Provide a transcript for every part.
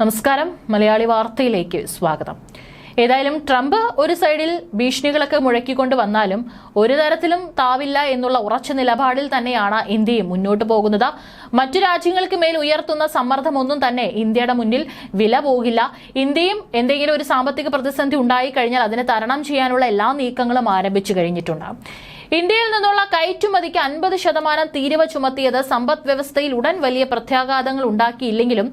നമസ്കാരം. മലയാളി വാർത്തയിലേക്ക് സ്വാഗതം. ഏതായാലും ട്രംപ് ഒരു സൈഡിൽ ഭീഷണികളൊക്കെ മുഴക്കിക്കൊണ്ട് വന്നാലും ഒരു തരത്തിലും താവില്ല എന്നുള്ള ഉറച്ച നിലപാടിൽ തന്നെയാണ് ഇന്ത്യയും മുന്നോട്ട് പോകുന്നത്. മറ്റു രാജ്യങ്ങൾക്ക് മേൽ ഉയർത്തുന്ന സമ്മർദ്ദമൊന്നും തന്നെ ഇന്ത്യയുടെ മുന്നിൽ വില പോകില്ല. ഇന്ത്യയും എന്തെങ്കിലും ഒരു സാമ്പത്തിക പ്രതിസന്ധി ഉണ്ടായി കഴിഞ്ഞാൽ അതിനെ തരണം ചെയ്യാനുള്ള എല്ലാ നീക്കങ്ങളും ആരംഭിച്ചു കഴിഞ്ഞിട്ടുണ്ട്. ഇന്ത്യയിൽ നിന്നുള്ള കയറ്റുമതിക്ക് അൻപത് ശതമാനം തീരുവ ചുമത്തിയത് സമ്പദ് വ്യവസ്ഥയിൽ ഉടൻ വലിയ പ്രത്യാഘാതങ്ങൾ ഉണ്ടാക്കിയില്ലെങ്കിലും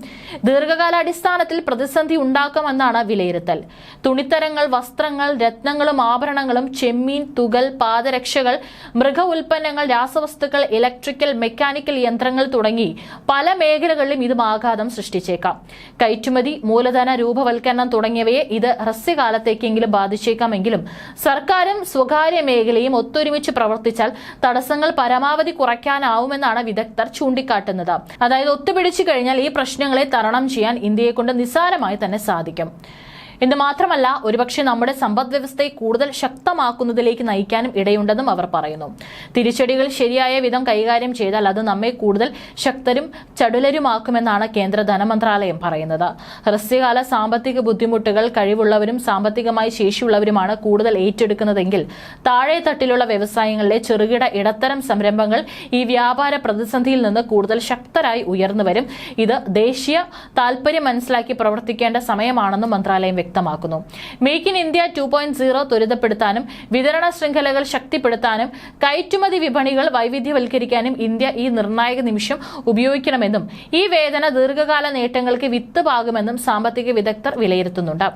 ദീർഘകാലാടിസ്ഥാനത്തിൽ പ്രതിസന്ധി ഉണ്ടാക്കുമെന്നാണ് വിലയിരുത്തൽ. തുണിത്തരങ്ങൾ വസ്ത്രങ്ങൾ രത്നങ്ങളും ആഭരണങ്ങളും ചെമ്മീൻ തുകൽ പാദരക്ഷകൾ മൃഗ ഉൽപ്പന്നങ്ങൾ രാസവസ്തുക്കൾ ഇലക്ട്രിക്കൽ മെക്കാനിക്കൽ യന്ത്രങ്ങൾ തുടങ്ങി പല മേഖലകളിലും ഇതും ആഘാതം സൃഷ്ടിച്ചേക്കാം. കയറ്റുമതി മൂലധന രൂപവൽക്കരണം തുടങ്ങിയവയെ ഇത് ഹ്രസ്വകാലത്തേക്കെങ്കിലും ബാധിച്ചേക്കാമെങ്കിലും സർക്കാരും സ്വകാര്യ മേഖലയും ഒത്തൊരുമിച്ച് പ്രവർത്തിച്ചാൽ തടസ്സങ്ങൾ പരമാവധി കുറയ്ക്കാനാവുമെന്നാണ് വിദഗ്ധർ ചൂണ്ടിക്കാട്ടുന്നത്. അതായത് ഒത്തുപിടിച്ചു കഴിഞ്ഞാൽ ഈ പ്രശ്നങ്ങളെ തരണം ചെയ്യാൻ ഇന്ത്യയെ കൊണ്ട് നിസ്സാരമായി തന്നെ സാധിക്കും. എന്ന് മാത്രമല്ല ഒരുപക്ഷെ നമ്മുടെ സമ്പദ് വ്യവസ്ഥയെ കൂടുതൽ ശക്തമാക്കുന്നതിലേക്ക് നയിക്കാനും ഇടയുണ്ടെന്നും അവർ പറയുന്നു. തിരിച്ചടികൾ ശരിയായ വിധം കൈകാര്യം ചെയ്താൽ അത് നമ്മെ കൂടുതൽ ശക്തരും ചടുലരുമാക്കുമെന്നാണ് കേന്ദ്ര ധനമന്ത്രാലയം പറയുന്നത്. ഹ്രസ്വകാല സാമ്പത്തിക ബുദ്ധിമുട്ടുകൾ കഴിവുള്ളവരും സാമ്പത്തികമായി ശേഷിയുള്ളവരുമാണ് കൂടുതൽ ഏറ്റെടുക്കുന്നതെങ്കിൽ താഴെ തട്ടിലുള്ള വ്യവസായങ്ങളിലെ ചെറുകിട ഇടത്തരം സംരംഭങ്ങൾ ഈ വ്യാപാര പ്രതിസന്ധിയിൽ നിന്ന് കൂടുതൽ ശക്തരായി ഉയർന്നു വരും ഇത് ദേശീയ താൽപര്യം മനസ്സിലാക്കി പ്രവർത്തിക്കേണ്ട സമയമാണെന്നും മന്ത്രാലയം വ്യക്തമാക്കുന്നു. Make in India two point zero ത്വരിതപ്പെടുത്താനും വിതരണ ശൃംഖലകൾ ശക്തിപ്പെടുത്താനും കയറ്റുമതി വിപണികൾ വൈവിധ്യവൽക്കരിക്കാനും ഇന്ത്യ ഈ നിർണായക നിമിഷം ഉപയോഗിക്കണമെന്നും ഈ വേദന ദീർഘകാല നേട്ടങ്ങൾക്ക് വിത്ത് പാകുമെന്നും സാമ്പത്തിക വിദഗ്ധർ വിലയിരുത്തുന്നുണ്ട്.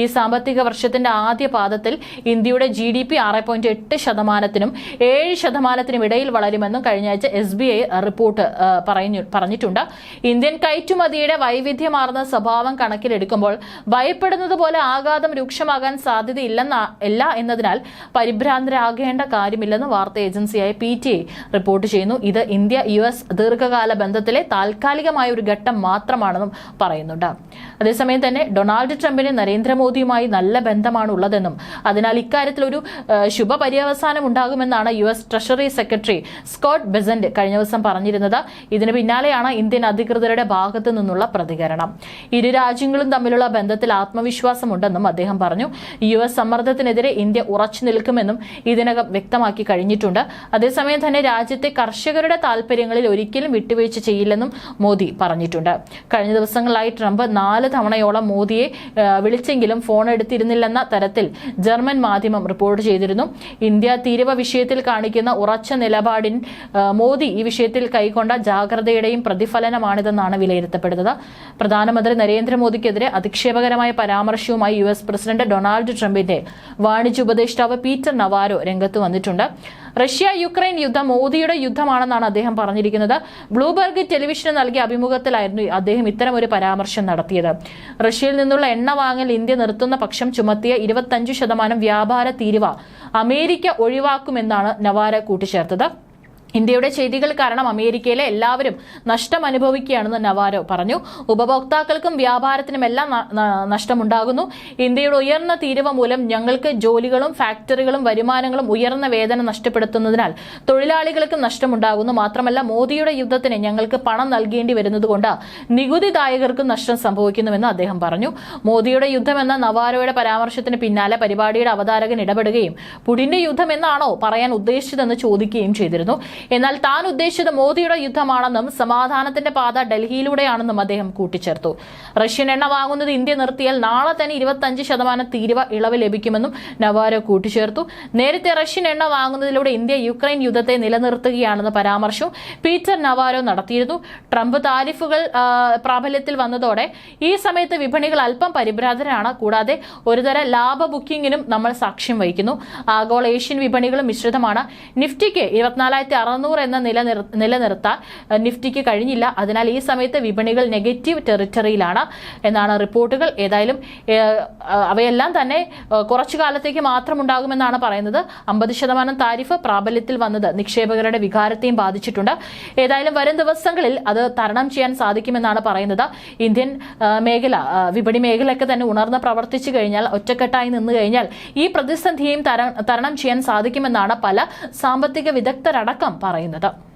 ഈ സാമ്പത്തിക വർഷത്തിന്റെ ആദ്യ പാദത്തിൽ ഇന്ത്യയുടെ ജി ഡി പി ആറ് പോയിന്റ് എട്ട് ശതമാനത്തിനും ഏഴ് ശതമാനത്തിനും ഇടയിൽ വളരുമെന്നും കഴിഞ്ഞ ആഴ്ച എസ് ബി ഐ റിപ്പോർട്ട് പറഞ്ഞിട്ടുണ്ട്. ഇന്ത്യൻ കയറ്റുമതിയുടെ വൈവിധ്യമാർന്ന സ്വഭാവം കണക്കിലെടുക്കുമ്പോൾ ഭയപ്പെടുന്നത് പോലെ ആഘാതം രൂക്ഷമാകാൻ സാധ്യതയില്ലെന്ന ഇല്ല എന്നതിനാൽ പരിഭ്രാന്തരാകേണ്ട കാര്യമില്ലെന്ന് വാർത്താ ഏജൻസിയായ പി ടി ഐ റിപ്പോർട്ട് ചെയ്യുന്നു. ഇത് ഇന്ത്യ യു എസ് ദീർഘകാല ബന്ധത്തിലെ താൽക്കാലികമായ ഒരു ഘട്ടം മാത്രമാണെന്നും പറയുന്നുണ്ട്. അതേസമയം തന്നെ ഡൊണാൾഡ് ട്രംപിന് നരേന്ദ്രമോദിയുമായി നല്ല ബന്ധമാണ് ഉള്ളതെന്നും അതിനാൽ ഇക്കാര്യത്തിൽ ഒരു ശുഭ ശുഭപര്യവസാനം ഉണ്ടാകുമെന്നാണ് U S treasury secretary Scott Bessent കഴിഞ്ഞ ദിവസം പറഞ്ഞിരുന്നത്. ഇതിന് പിന്നാലെയാണ് ഇന്ത്യൻ അധികൃതരുടെ ഭാഗത്തു നിന്നുള്ള പ്രതികരണം. ഇരു രാജ്യങ്ങളും തമ്മിലുള്ള ബന്ധത്തിൽ ആത്മവിശ്വാസമുണ്ടെന്നും അദ്ദേഹം പറഞ്ഞു. യു എസ് സമ്മർദ്ദത്തിനെതിരെ ഇന്ത്യ ഉറച്ചു നിൽക്കുമെന്നും ഇതിനകം വ്യക്തമാക്കി കഴിഞ്ഞിട്ടുണ്ട്. അതേസമയം തന്നെ രാജ്യത്തെ കർഷകരുടെ താൽപര്യങ്ങളിൽ ഒരിക്കലും വിട്ടുവീഴ്ച ചെയ്യില്ലെന്നും മോദി പറഞ്ഞിട്ടുണ്ട്. കഴിഞ്ഞ ദിവസങ്ങളായി ട്രംപ് നാല് തവണയോളം മോദിയെ വിളിച്ചെങ്കിലും ഫോൺ എടുത്തിരുന്നില്ലെന്ന തരത്തിൽ ജർമ്മൻ മാധ്യമം റിപ്പോർട്ട് ചെയ്തിരുന്നു. ഇന്ത്യ തീരുവ വിഷയത്തിൽ കാണിക്കുന്ന ഉറച്ച നിലപാടിൻ മോദി ഈ വിഷയത്തിൽ കൈക്കൊണ്ട ജാഗ്രതയുടെയും പ്രതിഫലനമാണിതെന്നാണ് വിലയിരുത്തപ്പെടുന്നത്. പ്രധാനമന്ത്രി നരേന്ദ്രമോദിക്കെതിരെ അധിക്ഷേപകരമായ പരാമർശവുമായി യു എസ് പ്രസിഡന്റ് ഡൊണാൾഡ് ട്രംപിന്റെ വാണിജ്യ ഉപദേഷ്ടാവ് പീറ്റർ നവാരോ രംഗത്ത് വന്നിട്ടുണ്ട്. റഷ്യ യുക്രൈൻ യുദ്ധം മോദിയുടെ യുദ്ധമാണെന്നാണ് അദ്ദേഹം പറഞ്ഞിരിക്കുന്നത്. ബ്ലൂബർഗ് ടെലിവിഷന് നൽകിയ അഭിമുഖത്തിലായിരുന്നു അദ്ദേഹം ഇത്തരം ഒരു പരാമർശം നടത്തിയത്. റഷ്യയിൽ നിന്നുള്ള എണ്ണ വാങ്ങൽ ഇന്ത്യ നിർത്തുന്ന പക്ഷം ചുമത്തിയ ഇരുപത്തഞ്ച് ശതമാനം വ്യാപാര തീരുവ അമേരിക്ക ഒഴിവാക്കുമെന്നാണ് നവാര കൂട്ടിച്ചേർത്തത്. ഇന്ത്യയുടെ ചെയ്തികൾ കാരണം അമേരിക്കയിലെ എല്ലാവരും നഷ്ടം അനുഭവിക്കുകയാണെന്ന് നവാരോ പറഞ്ഞു. ഉപഭോക്താക്കൾക്കും വ്യാപാരത്തിനുമെല്ലാം നഷ്ടമുണ്ടാകുന്നു. ഇന്ത്യയുടെ ഉയർന്ന തീരുവ മൂലം ഞങ്ങൾക്ക് ജോലികളും ഫാക്ടറികളും വരുമാനങ്ങളും ഉയർന്ന വേതനം നഷ്ടപ്പെടുത്തുന്നതിനാൽ തൊഴിലാളികൾക്കും നഷ്ടമുണ്ടാകുന്നു. മാത്രമല്ല മോദിയുടെ യുദ്ധത്തിന് ഞങ്ങൾക്ക് പണം നൽകേണ്ടി വരുന്നതുകൊണ്ട് നികുതിദായകർക്കും നഷ്ടം സംഭവിക്കുന്നുവെന്ന് അദ്ദേഹം പറഞ്ഞു. മോദിയുടെ യുദ്ധമെന്ന നവാരോയുടെ പരാമർശത്തിന് പിന്നാലെ പരിപാടിയുടെ അവതാരകൻ ഇടപെടുകയും പുടിന്റെ യുദ്ധം എന്നാണോ പറയാൻ ഉദ്ദേശിച്ചതെന്ന് ചോദിക്കുകയും ചെയ്തിരുന്നു. എന്നാൽ താൻ ഉദ്ദേശിച്ചത് മോദിയുടെ യുദ്ധമാണെന്നും സമാധാനത്തിന്റെ പാത ഡൽഹിയിലൂടെയാണെന്നും അദ്ദേഹം കൂട്ടിച്ചേർത്തു. റഷ്യൻ എണ്ണ വാങ്ങുന്നത് ഇന്ത്യ നിർത്തിയാൽ നാളെ തന്നെ ഇരുപത്തഞ്ച് ശതമാനം തീരുവ ഇളവ് ലഭിക്കുമെന്നും നവാരോ കൂട്ടിച്ചേർത്തു. നേരത്തെ റഷ്യൻ എണ്ണ വാങ്ങുന്നതിലൂടെ ഇന്ത്യ യുക്രൈൻ യുദ്ധത്തെ നിലനിർത്തുകയാണെന്ന പരാമർശവും പീറ്റർ നവാരോ നടത്തിയിരുന്നു. ട്രംപ് താരിഫുകൾ പ്രാബല്യത്തിൽ വന്നതോടെ ഈ സമയത്ത് വിപണികൾ അല്പം പരിഭ്രാന്തരാണ്. കൂടാതെ ഒരുതര ലാഭ ബുക്കിംഗിനും നമ്മൾ സാക്ഷ്യം വഹിക്കുന്നു. ആഗോള ഏഷ്യൻ വിപണികളും മിശ്രിതമാണ്. നിഫ്റ്റിക്ക് ഇരുപത്തിനാലായിരത്തി അറുന്നൂറ് എന്ന നില നിർ- നിലനിർത്താൻ നിഫ്റ്റിക്ക് കഴിഞ്ഞില്ല. അതിനാൽ ഈ സമയത്ത് വിപണികൾ നെഗറ്റീവ് ടെറിറ്ററിയിലാണ് എന്നാണ് റിപ്പോർട്ടുകൾ. ഏതായാലും അവയെല്ലാം തന്നെ കുറച്ചു കാലത്തേക്ക് മാത്രം ഉണ്ടാകുമെന്നാണ് പറയുന്നത്. അമ്പത് ശതമാനം താരിഫ് പ്രാബല്യത്തിൽ വന്നത് നിക്ഷേപകരുടെ വികാരത്തെയും ബാധിച്ചിട്ടുണ്ട്. ഏതായാലും വരും ദിവസങ്ങളിൽ അത് തരണം ചെയ്യാൻ സാധിക്കുമെന്നാണ് പറയുന്നത്. ഇന്ത്യൻ മേഖല വിപണി മേഖലയൊക്കെ തന്നെ ഉണർന്ന് പ്രവർത്തിച്ചു കഴിഞ്ഞാൽ ഒറ്റക്കെട്ടായി നിന്നു കഴിഞ്ഞാൽ ഈ പ്രതിസന്ധിയെയും തരണം ചെയ്യാൻ സാധിക്കുമെന്നാണ് പല സാമ്പത്തിക വിദഗ്ധരടക്കം പറയുന്നത്.